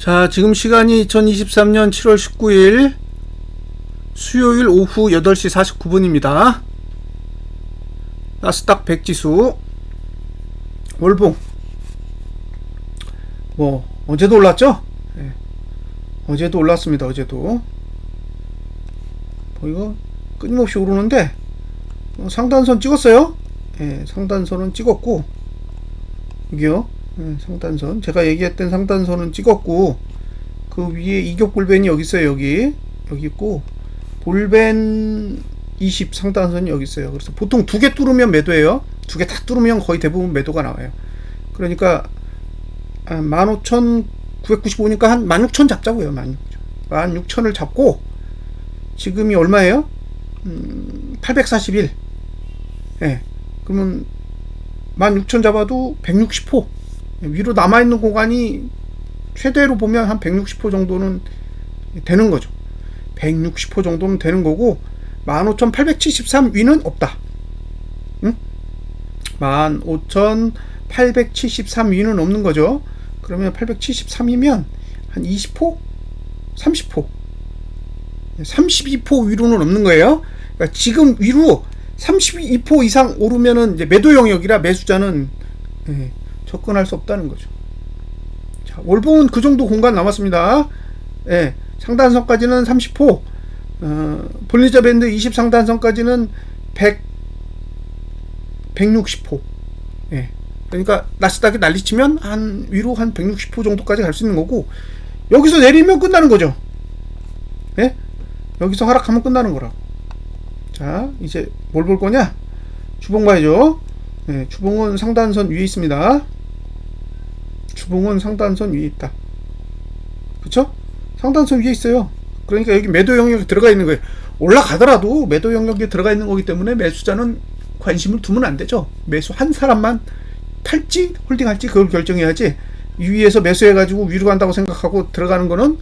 자, 지금 시간이 2023년 7월 19일 수요일 오후 8시 49분입니다. 나스닥 100 지수 월봉 뭐 어제도 올랐죠? 예. 어제도 올랐습니다. 어제도 뭐 이거 끊임없이 오르는데 어, 상단선 찍었어요? 예, 상단선은 찍었고 여기요 예, 상단선. 제가 얘기했던 상단선은 찍었고 그 위에 이격 볼벤이 여기 있어요 여기. 여기 있고 볼벤 20 상단선이 여기 있어요. 그래서 보통 두 개 뚫으면 매도예요. 두 개 다 뚫으면 거의 대부분 매도가 나와요. 그러니까 15,995니까 한 16,000 잡자고요 16,000 16,000을 잡고 지금이 얼마예요? 음, 841 예. 그러면 16,000 잡아도 160호 위로 남아있는 공간이 최대로 보면 한 160호 정도는 되는 거죠. 160호 정도면 되는 거고 15,873 위는 없다. 응? 15,873 위는 없는 거죠. 그러면 873이면 한 20호? 30호. 32포 위로는 없는 거예요. 그러니까 지금 위로 32포 이상 오르면은 이제 매도 영역이라 매수자는 예, 접근할 수 없다는 거죠. 자, 월봉은 그 정도 공간 남았습니다. 예, 상단선까지는 30포, 어, 볼리저 밴드 20 상단선까지는 100, 160포. 예. 그러니까 나스닥이 난리치면 한 위로 한 160포 정도까지 갈 수 있는 거고 여기서 내리면 끝나는 거죠. 예? 여기서 하락하면 끝나는 거라고. 자, 이제 뭘 볼 거냐? 주봉 봐야죠. 네, 주봉은 상단선 위에 있습니다. 주봉은 상단선 위에 있다. 그쵸? 상단선 위에 있어요. 그러니까 여기 매도 영역에 들어가 있는 거예요. 올라가더라도 매도 영역에 들어가 있는 거기 때문에 매수자는 관심을 두면 안 되죠. 매수 한 사람만 탈지 홀딩할지 그걸 결정해야지 위에서 매수해가지고 위로 간다고 생각하고 들어가는 거는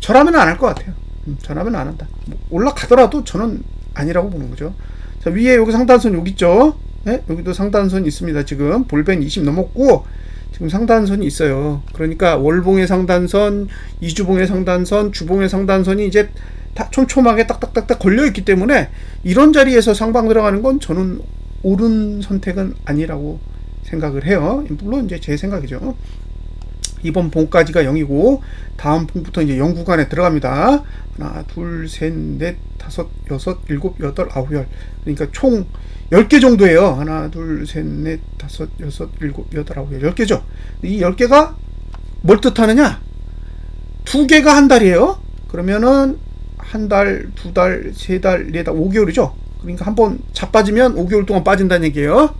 저라면 안 할 것 같아요. 음, 저라면 안 한다. 뭐 올라가더라도 저는 아니라고 보는 거죠. 자, 위에 여기 상단선 여기 있죠? 네? 여기도 상단선 있습니다. 지금 볼벤 20 넘었고 지금 상단선이 있어요. 그러니까 월봉의 상단선, 이주봉의 상단선, 주봉의 상단선이 이제 다 촘촘하게 딱딱딱딱 걸려 있기 때문에 이런 자리에서 상방 들어가는 건 저는 옳은 선택은 아니라고 생각을 해요. 물론 이제 제 생각이죠. 이번 봉까지가 0이고 다음 봉부터 이제 0 구간에 들어갑니다. 하나, 둘, 셋, 넷, 다섯, 여섯, 일곱, 여덟, 아홉, 열. 그러니까 총 10개 정도예요. 하나, 둘, 셋, 넷, 다섯, 여섯, 일곱, 여덟, 아홉, 열. 10개죠. 이 10개가 뭘 뜻하느냐? 두 개가 한 달이에요. 그러면은 한 달, 두 달, 세 달, 네 달, 5개월이죠. 그러니까 한 번 자빠지면 5개월 동안 빠진다는 얘기예요.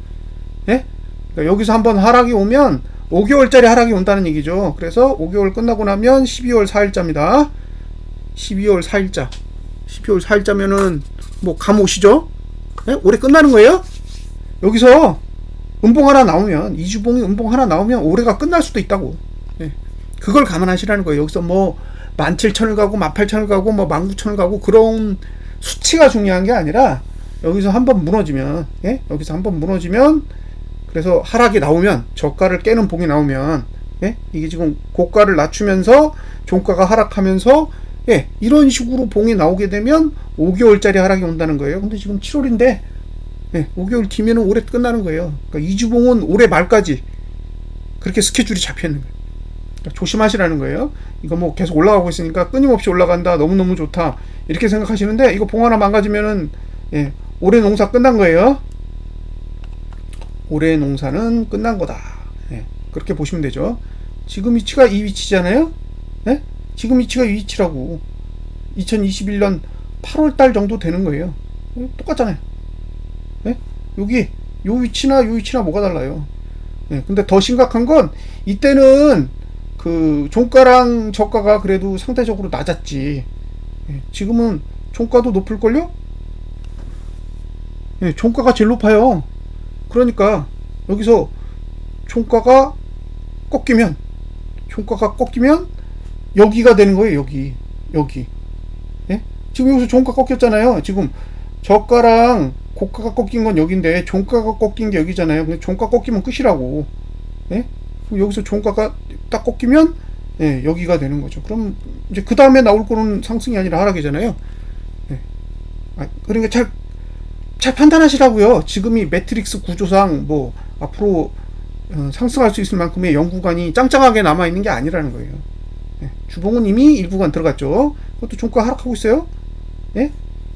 예? 그러니까 여기서 한번 하락이 오면 5개월짜리 하락이 온다는 얘기죠. 그래서 5개월 끝나고 나면 12월 4일자입니다. 12월 4일자. 12월 4일자면은 뭐 감 오시죠? 네? 올해 끝나는 거예요? 여기서 음봉 하나 나오면 이주봉이 음봉 하나 나오면 올해가 끝날 수도 있다고. 네. 그걸 감안하시라는 거예요. 여기서 뭐 17,000을 가고 18,000을 가고 뭐 19,000을 가고 그런 수치가 중요한 게 아니라 여기서 한번 무너지면 예? 여기서 한번 무너지면 그래서 하락이 나오면 저가를 깨는 봉이 나오면 예? 이게 지금 고가를 낮추면서 종가가 하락하면서 예, 이런 식으로 봉이 나오게 되면 5개월짜리 하락이 온다는 거예요. 근데 지금 7월인데 예, 5개월 뒤면 올해 끝나는 거예요. 그러니까 이주봉은 올해 말까지 그렇게 스케줄이 잡혀 있는 거예요. 그러니까 조심하시라는 거예요. 이거 뭐 계속 올라가고 있으니까 끊임없이 올라간다. 너무너무 좋다. 이렇게 생각하시는데 이거 봉 하나 망가지면은 예, 올해 농사 끝난 거예요. 올해 농사는 끝난 거다. 예, 그렇게 보시면 되죠. 지금 위치가 이 위치잖아요. 예? 지금 위치가 이 위치라고. 2021년 8월 달 정도 되는 거예요. 예? 똑같잖아요. 예? 여기 요 위치나 요 위치나 뭐가 달라요. 예, 근데 더 심각한 건 이때는 그 종가랑 저가가 그래도 상대적으로 낮았지. 예, 지금은 종가도 높을걸요? 예, 종가가 제일 높아요. 그러니까 여기서 총가가 꺾이면 총가가 꺾이면 여기가 되는 거예요. 여기 여기 예? 지금 여기서 종가 꺾였잖아요. 지금 저가랑 고가가 꺾인 건 여기인데 종가가 꺾인 게 여기잖아요. 근데 종가 꺾이면 끝이라고. 예? 여기서 종가가 딱 꺾이면 예, 여기가 되는 거죠. 그럼 이제 그 다음에 나올 거는 상승이 아니라 하락이잖아요. 예. 아, 그러니까 잘, 잘 판단하시라고요. 지금이 매트릭스 구조상 뭐 앞으로 어, 상승할 수 있을 만큼의 연구관이 짱짱하게 남아 있는 게 아니라는 거예요. 예. 주봉은 이미 일구간 들어갔죠. 그것도 종가 하락하고 있어요. 예?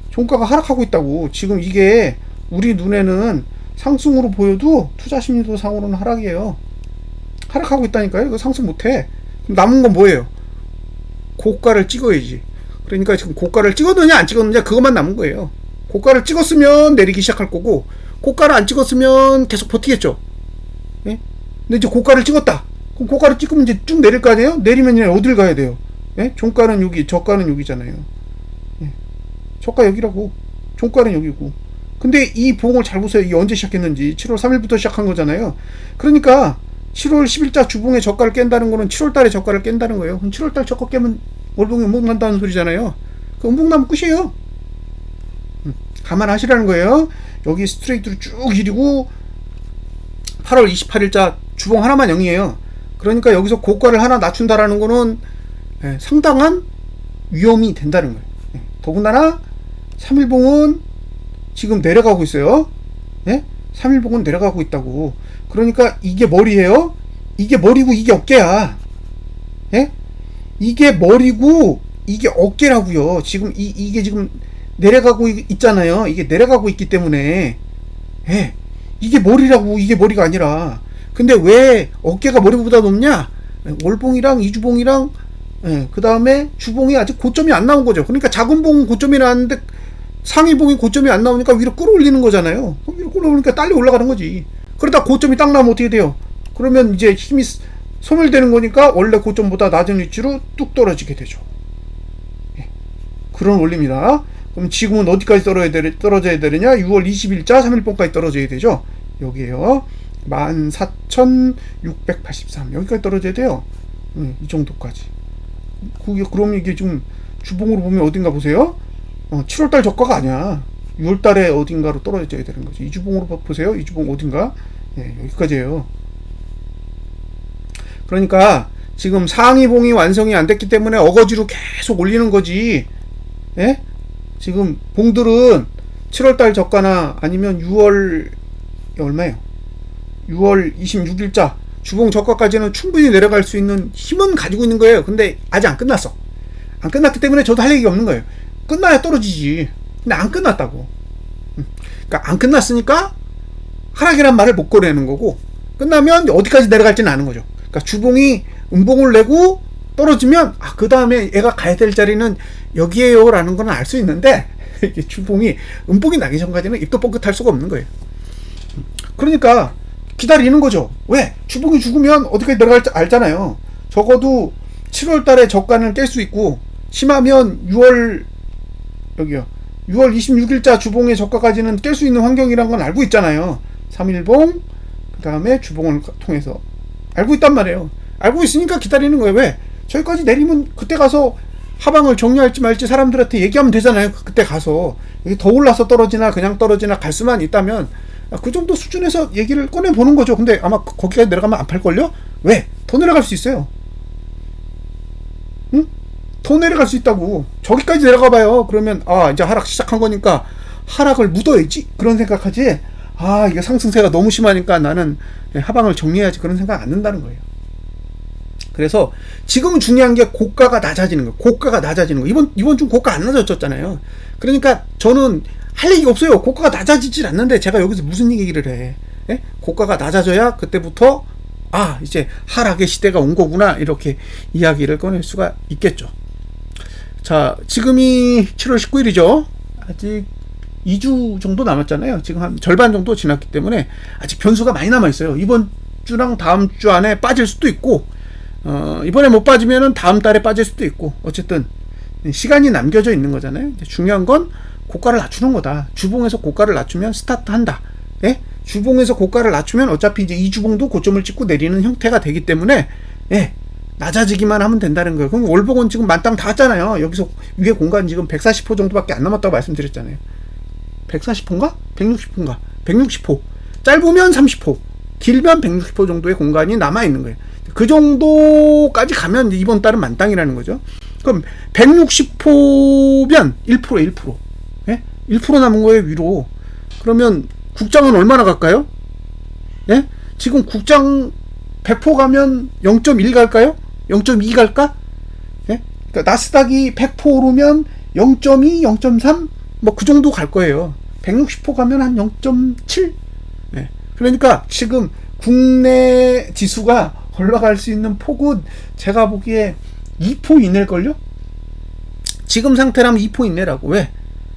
종가가 하락하고 있다고. 지금 이게 우리 눈에는 상승으로 보여도 투자 심리도 상으로는 하락이에요. 하락하고 있다니까요. 이거 상승 못해. 그럼 남은 건 뭐예요? 고가를 찍어야지. 그러니까 지금 고가를 찍었느냐 안 찍었느냐 그것만 남은 거예요. 고가를 찍었으면 내리기 시작할 거고 고가를 안 찍었으면 계속 버티겠죠. 예? 근데 이제 고가를 찍었다. 그럼 고가를 찍으면 이제 쭉 내릴 거 아니에요? 내리면 이제 어딜 가야 돼요? 예? 종가는 여기, 저가는 여기잖아요. 예. 저가 여기라고. 종가는 여기고. 근데 이 봉을 잘 보세요. 이게 언제 시작했는지. 7월 3일부터 시작한 거잖아요. 그러니까 7월 10일자 주봉의 저가를 깬다는 거는 7월 달에 저가를 깬다는 거예요. 그럼 7월 달 저가 깨면 월봉이 음봉 난다는 소리잖아요. 그 음봉 나면 끝이에요. 음, 감안하시라는 거예요. 여기 스트레이트로 쭉 이리고 8월 28일자 주봉 하나만 0이에요. 그러니까 여기서 고가를 하나 낮춘다라는 거는 예, 상당한 위험이 된다는 거예요. 예, 더군다나 3일봉은 지금 내려가고 있어요. 예? 3일봉은 내려가고 있다고. 그러니까 이게 머리예요. 이게 머리고 이게 어깨야. 예? 이게 머리고 이게 어깨라고요. 지금 이 이게 지금 내려가고 있- 있잖아요. 이게 내려가고 있기 때문에 예. 이게 머리라고 이게 머리가 아니라. 근데 왜 어깨가 머리보다 높냐? 예, 월봉이랑 이주봉이랑 예, 그 다음에 주봉이 아직 고점이 안 나온 거죠. 그러니까 작은 봉은 고점이 나왔는데 상위봉이 고점이 안 나오니까 위로 끌어올리는 거잖아요. 위로 끌어올리니까 딸려 올라가는 거지. 그러다 고점이 딱 나오면 어떻게 돼요? 그러면 이제 힘이 스- 소멸되는 거니까 원래 고점보다 낮은 위치로 뚝 떨어지게 되죠. 예. 그런 원리입니다. 그럼 지금은 어디까지 떨어져야, 되, 떨어져야 되느냐? 6월 20일자 3일봉까지 떨어져야 되죠. 여기에요. 14,683. 여기까지 떨어져야 돼요. 음, 이 정도까지. 그게, 그럼 이게 좀 주봉으로 보면 어딘가 보세요. 어, 7월달 저가가 아니야. 6월달에 어딘가로 떨어져야 되는 거지. 이주봉으로 봐- 보세요. 이 주봉 어딘가. 예, 여기까지예요. 그러니까 지금 상위봉이 완성이 안 됐기 때문에 어거지로 계속 올리는 거지. 예? 지금 봉들은 7월달 저가나 아니면 6월 얼마예요? 6월 26일자 주봉 저가까지는 충분히 내려갈 수 있는 힘은 가지고 있는 거예요. 근데 아직 안 끝났어. 안 끝났기 때문에 저도 할 얘기가 없는 거예요. 끝나야 떨어지지. 근데 안 끝났다고. 음. 그러니까 안 끝났으니까 하락이란 말을 못 꺼내는 거고 끝나면 어디까지 내려갈지는 아는 거죠. 그러니까 주봉이 음봉을 내고 떨어지면 아 그 다음에 얘가 가야 될 자리는 여기에요라는 건 알 수 있는데 주봉이 음봉이 나기 전까지는 입도 뻥끗할 수가 없는 거예요. 그러니까 기다리는 거죠. 왜? 주봉이 죽으면 어디까지 내려갈지 알잖아요. 적어도 7월 달에 저가는 깰 수 있고 심하면 6월 여기요. 6월 26일자 주봉의 저가까지는 깰 수 있는 환경이란 건 알고 있잖아요. 3일봉 그다음에 주봉을 통해서 알고 있단 말이에요. 알고 있으니까 기다리는 거예요. 왜? 저기까지 내리면 그때 가서 하방을 정리할지 말지 사람들한테 얘기하면 되잖아요. 그때 가서 여기 더 올라서 떨어지나 그냥 떨어지나 갈 수만 있다면 그 정도 수준에서 얘기를 꺼내 보는 거죠. 근데 아마 거- 거기까지 내려가면 안 팔 걸요? 왜? 더 내려갈 수 있어요. 응? 더 내려갈 수 있다고. 저기까지 내려가 봐요. 그러면 아 이제 하락 시작한 거니까 하락을 묻어야지 그런 생각하지. 아 이게 상승세가 너무 심하니까 나는 하방을 정리해야지 그런 생각 안 든다는 거예요. 그래서 지금은 중요한 게 고가가 낮아지는 거예요. 고가가 낮아지는 거. 이번 이번 주 고가 안 낮아졌잖아요. 그러니까 저는 할 얘기가 없어요. 고가가 낮아지질 않는데 제가 여기서 무슨 얘기를 해? 예? 고가가 낮아져야 그때부터 아 이제 하락의 시대가 온 거구나 이렇게 이야기를 꺼낼 수가 있겠죠. 자 지금이 7월 19일이죠. 아직 2주 정도 남았잖아요. 지금 한 절반 정도 지났기 때문에 아직 변수가 많이 남아 있어요. 이번 주랑 다음 주 안에 빠질 수도 있고 어, 이번에 못 빠지면은 다음 달에 빠질 수도 있고 어쨌든 시간이 남겨져 있는 거잖아요. 중요한 건 고가를 낮추는 거다. 주봉에서 고가를 낮추면 스타트 한다. 예? 주봉에서 고가를 낮추면 어차피 이제 이 주봉도 고점을 찍고 내리는 형태가 되기 때문에 예. 낮아지기만 하면 된다는 거예요. 그럼 월봉은 지금 만땅 닿았잖아요. 여기서 위에 공간 지금 140호 정도밖에 안 남았다고 말씀드렸잖아요. 140호인가? 160호인가? 160호. 짧으면 30호. 길면 160호 정도의 공간이 남아 있는 거예요. 그 정도까지 가면 이번 달은 만땅이라는 거죠. 그럼 160호면 1% 1%. 예? 1% 남은 거예요, 위로. 그러면 국장은 얼마나 갈까요? 예? 지금 국장 100% 가면 0.1 갈까요? 0.2 갈까? 예? 그러니까 나스닥이 100% 오르면 0.2, 0.3 뭐 그 정도 갈 거예요. 160% 가면 한 0.7. 예. 그러니까 지금 국내 지수가 올라갈 수 있는 폭은 제가 보기에 2포 이내일걸요? 지금 상태라면 2포 이내라고. 왜?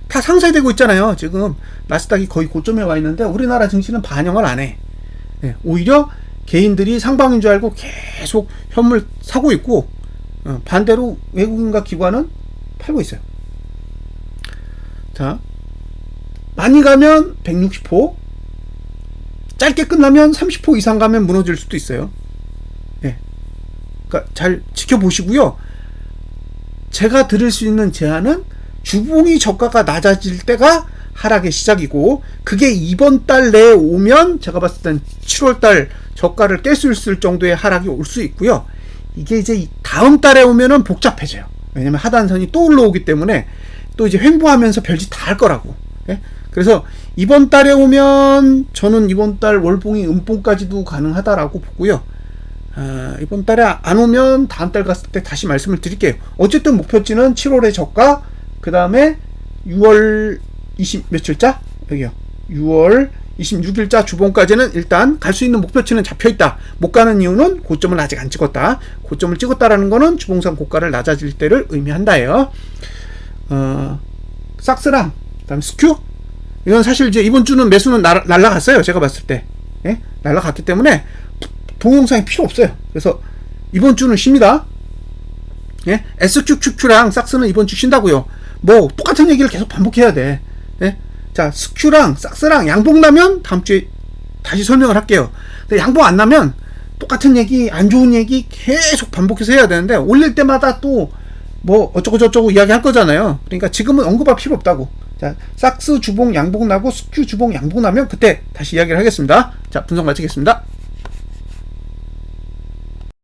다 상쇄되고 있잖아요. 지금 나스닥이 거의 고점에 와 있는데 우리나라 증시는 반영을 안 해. 예, 오히려 개인들이 상방인 줄 알고 계속 현물 사고 있고 어, 반대로 외국인과 기관은 팔고 있어요. 자, 많이 가면 160호, 짧게 끝나면 30호 이상 가면 무너질 수도 있어요. 예. 그러니까 잘 지켜보시고요. 제가 드릴 수 있는 제안은 주봉이 저가가 낮아질 때가 하락의 시작이고 그게 이번 달 내에 오면 제가 봤을 땐 7월 달 저가를 깰 수 있을 정도의 하락이 올 수 있고요. 이게 이제 이 다음 달에 오면은 복잡해져요. 왜냐면 하단선이 또 올라오기 때문에 또 이제 횡보하면서 별짓 다 할 거라고. 예? 그래서 이번 달에 오면 저는 이번 달 월봉이 음봉까지도 가능하다라고 보고요. 아, 이번 달에 안 오면 다음 달 갔을 때 다시 말씀을 드릴게요. 어쨌든 목표치는 7월의 저가, 그 다음에 6월 20 며칠자? 여기요. 6월 26일자 주봉까지는 일단 갈 수 있는 목표치는 잡혀 있다. 못 가는 이유는 고점을 아직 안 찍었다. 고점을 찍었다라는 거는 주봉상 고가를 낮아질 때를 의미한다예요. 어, 삭스랑 그 다음 스큐 이건 사실 이제 이번 주는 매수는 날, 날라갔어요. 제가 봤을 때. 예? 날라갔기 때문에 동영상이 필요 없어요. 그래서 이번 주는 쉽니다. 예? SQQQ랑 삭스는 이번 주 쉰다고요. 뭐 똑같은 얘기를 계속 반복해야 돼. 예? 자, 스큐랑 삭스랑 양봉 나면 다음 주에 다시 설명을 할게요. 근데 양봉 안 나면 똑같은 얘기, 안 좋은 얘기 계속 반복해서 해야 되는데 올릴 때마다 또 뭐 어쩌고 저쩌고 이야기 할 거잖아요. 그러니까 지금은 언급할 필요 없다고. 자, 삭스 주봉 양봉 나고 스큐 주봉 양봉 나면 그때 다시 이야기를 하겠습니다. 자, 분석 마치겠습니다.